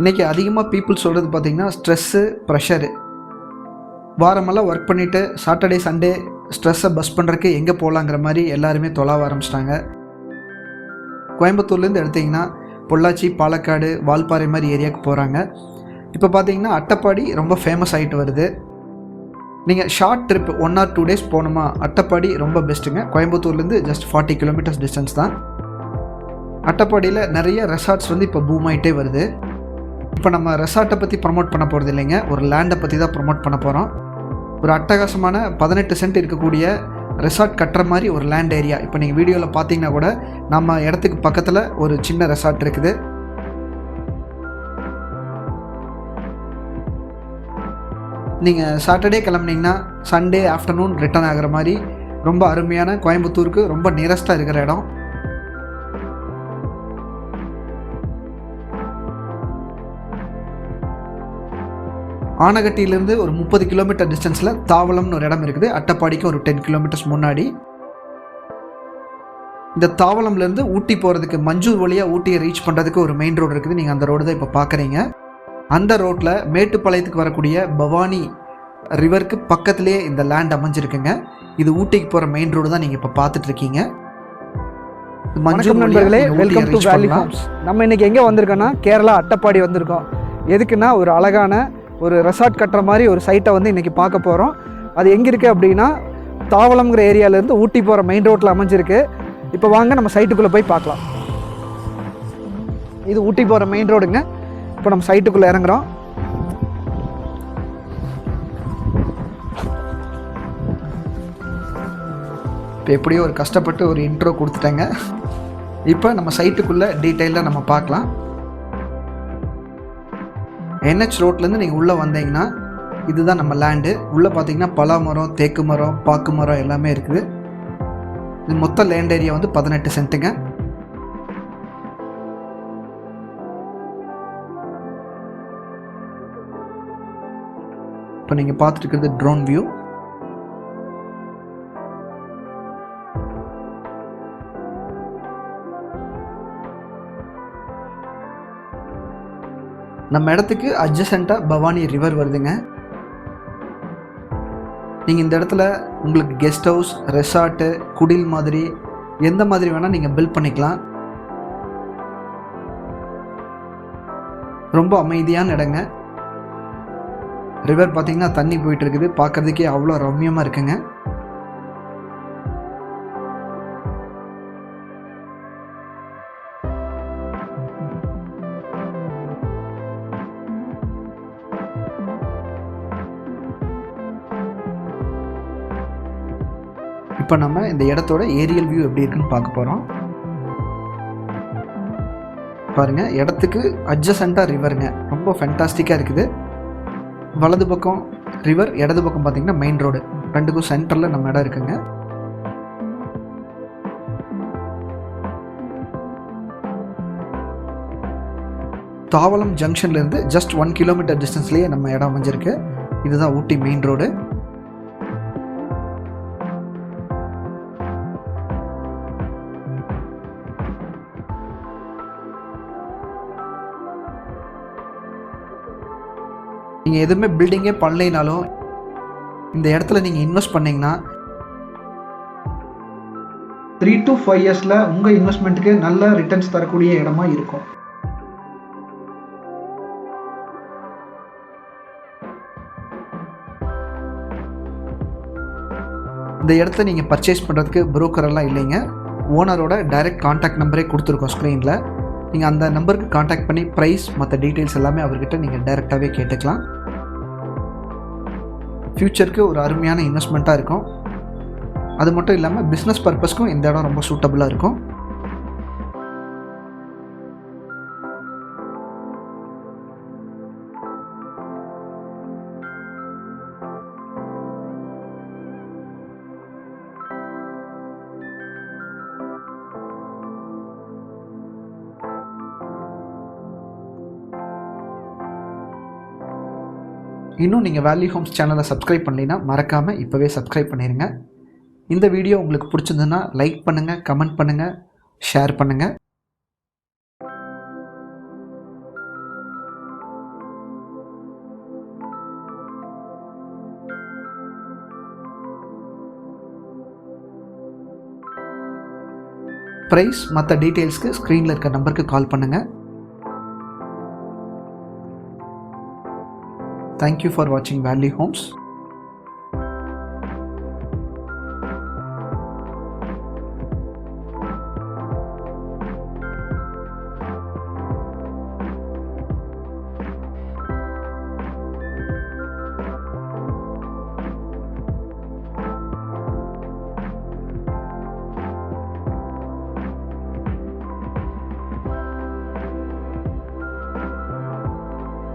இன்றைக்கி அதிகமாக பீப்புள் சொல்கிறது பார்த்திங்கன்னா ஸ்ட்ரெஸ்ஸு ப்ரெஷரு வாரமெல்லாம் ஒர்க் பண்ணிவிட்டு சாட்டர்டே சண்டே ஸ்ட்ரெஸ்ஸை பஸ் பண்ணுறக்கு எங்கே போகலாங்கிற மாதிரி எல்லாருமே தொலாவ ஆரம்பிச்சிட்டாங்க. கோயம்புத்தூர்லேருந்து எடுத்திங்கன்னா பொள்ளாச்சி பாலக்காடு வால்பாறை மாதிரி ஏரியாவுக்கு போகிறாங்க இப்போ பார்த்தீங்கன்னா அட்டப்பாடி ரொம்ப ஃபேமஸ் ஆகிட்டு வருது. நீங்கள் short trip one or two days போகணுமா அட்டப்பாடி ரொம்ப பெஸ்ட்டுங்க கோயம்புத்தூர்லேருந்து ஜஸ்ட் ஃபார்ட்டி கிலோமீட்டர்ஸ் டிஸ்டன்ஸ் தான். அட்டப்பாடியில் நிறைய ரெசார்ட்ஸ் வந்து இப்போ பூம் ஆகிட்டே வருது. இப்போ நம்ம ரெசார்ட்டை பற்றி ப்ரமோட் பண்ண போகிறது இல்லைங்க. ஒரு லேண்டை பற்றி தான் ப்ரமோட் பண்ண போகிறோம் ஒரு அட்டகாசமான பதினெட்டு சென்ட் இருக்கக்கூடிய ரெசார்ட் கட்டுற மாதிரி ஒரு லேண்ட் ஏரியா இப்போ நீங்கள் வீடியோவில் பார்த்தீங்கன்னா கூட நம்ம இடத்துக்கு பக்கத்தில் ஒரு சின்ன ரெசார்ட் இருக்குது. நீங்கள் சாட்டர்டே கிளம்புனீங்கன்னா சண்டே ஆஃப்டர்நூன் ரிட்டர்ன் ஆகிற மாதிரி ரொம்ப அருமையான கோயம்புத்தூருக்கு ரொம்ப நியரஸ்ட்டாக இருக்கிற இடம். ஆனகட்டியிலேருந்து ஒரு முப்பது கிலோமீட்டர் டிஸ்டன்ஸில் தாவளம்னு ஒரு இடம் இருக்குது. அட்டப்பாடிக்கு ஒரு டென் கிலோமீட்டர்ஸ் முன்னாடி. இந்த தாவளம்லேருந்து ஊட்டி போகிறதுக்கு மஞ்சூர் வழியாக ஊட்டியை ரீச் பண்ணுறதுக்கு ஒரு மெயின் ரோடு இருக்குது. நீங்கள் அந்த ரோடு தான் இப்போ பார்க்குறீங்க அந்த ரோட்டில் மேட்டுப்பாளையத்துக்கு வரக்கூடிய பவானி ரிவருக்கு பக்கத்துலேயே இந்த லேண்ட் அமைஞ்சிருக்குங்க. இது ஊட்டிக்கு போகிற மெயின் ரோடு தான் நீங்கள் இப்போ பார்த்துட்ருக்கீங்க. வணக்கம் நண்பர்களே வெல்கம் டு வேலி ஹோம்ஸ் நம்ம இன்னைக்கு எங்கே வந்திருக்கோம்னா கேரளா அட்டப்பாடி வந்திருக்கோம். எதுக்குன்னா ஒரு அழகான ஒரு ரெசார்ட் கட்டுற மாதிரி ஒரு சைட்டை வந்து இன்றைக்கி பார்க்க போகிறோம் அது எங்கே இருக்குது அப்படின்னா தாவளம்ங்கிற ஏரியாவிலேருந்து ஊட்டி போகிற மெயின் ரோட்டில் அமைஞ்சிருக்கு. இப்போ வாங்க நம்ம சைட்டுக்குள்ளே போய் பார்க்கலாம். இது ஊட்டி போகிற மெயின் ரோடுங்க இப்போ நம்ம சைட்டுக்குள்ளே இறங்குறோம். இப்போ எப்படியோ ஒரு கஷ்டப்பட்டு ஒரு இன்ட்ரோ கொடுத்துட்டேங்க. இப்போ நம்ம சைட்டுக்குள்ளே டீட்டெயிலாக நம்ம பார்க்கலாம். என்ஹெச் ரோட்லேருந்து நீங்கள் உள்ளே வந்தீங்கன்னா இதுதான் நம்ம லேண்டு உள்ளே பார்த்தீங்கன்னா பலா மரம் தேக்கு மரம் பாக்கு மரம் எல்லாமே இருக்குது. இது மொத்த லேண்ட் ஏரியா வந்து பதினெட்டு சென்ட்டுங்க. இப்போ நீங்கள் பார்த்துட்டு இருக்கிறது ட்ரோன் வியூ நம்ம இடத்துக்கு அட்ஜசண்ட்டாக பவானி ரிவர் வருதுங்க. நீங்கள் இந்த இடத்துல உங்களுக்கு கெஸ்ட் ஹவுஸ் ரெசார்ட்டு குடில் மாதிரி எந்த மாதிரி வேணால் நீங்கள் பில்ட் பண்ணிக்கலாம். ரொம்ப அமைதியான இடங்க. ரிவர் பார்த்தீங்கன்னா தண்ணி போயிட்டு இருக்குது. பார்க்கறதுக்கே அவ்வளோ ரம்யமாக இருக்குங்க. இப்போ நம்ம இந்த இடத்தோட ஏரியல் வியூ எப்படி இருக்குன்னு பார்க்க போகிறோம் பாருங்க இடத்துக்கு அட்ஜசண்ட்டாக ரிவருங்க ரொம்ப ஃபென்டாஸ்டிக்காக இருக்குது. வலது பக்கம் ரிவர் இடது பக்கம் பார்த்தீங்கன்னா மெயின் ரோடு ரெண்டுக்கும் சென்டரில் நம்ம இடம் இருக்குங்க. தாவளம் ஜங்ஷன்லேருந்து ஜஸ்ட் ஒன் கிலோமீட்டர் டிஸ்டன்ஸ்லேயே நம்ம இடம் அமைஞ்சிருக்கு. இதுதான் ஊட்டி மெயின் ரோடு நீங்கள் எதுவுமே பில்டிங்கே பண்ணலைனாலும் இந்த இடத்துல நீங்கள் இன்வெஸ்ட் பண்ணீங்கன்னா த்ரீ டு ஃபைவ் இயர்ஸில் உங்கள் இன்வெஸ்ட்மெண்ட்டுக்கு நல்ல ரிட்டர்ன்ஸ் தரக்கூடிய இடமா இருக்கும். இந்த இடத்த நீங்கள் பர்ச்சேஸ் பண்ணுறதுக்கு எல்லாம் இல்லைங்க. ஓனரோட டைரக்ட் காண்டாக்ட் நம்பரே கொடுத்துருக்கோம் ஸ்க்ரீனில் நீங்கள் அந்த நம்பருக்கு காண்டாக்ட் பண்ணி ப்ரைஸ் மற்ற டீட்டெயில்ஸ் எல்லாமே அவர்கிட்ட நீங்கள் டைரெக்டாகவே கேட்டுக்கலாம். ஃப்யூச்சருக்கு ஒரு அருமையான இன்வெஸ்ட்மெண்ட்டாக இருக்கும். அது மட்டும் இல்லாமல் பிஸ்னஸ் பர்பஸ்க்கும் இந்த இடம் ரொம்ப சூட்டபுளாக இருக்கும். இன்னும் நீங்கள் வேல்யூ ஹோம்ஸ் சேனலை சப்ஸ்கிரைப் பண்ணலைன்னா மறக்காமல் இப்போவே சப்ஸ்கிரைப் பண்ணிடுங்க இந்த வீடியோ உங்களுக்கு பிடிச்சிருந்ததுன்னா லைக் பண்ணுங்கள் கமெண்ட் பண்ணுங்கள் ஷேர் பண்ணுங்கள் ப்ரைஸ் மற்ற டீட்டெயில்ஸ்க்கு ஸ்க்ரீனில் இருக்க நம்பருக்கு கால் பண்ணுங்கள் தேங்க்யூ ஃபார் வாட்சிங் வேல்யூ ஹோம்ஸ்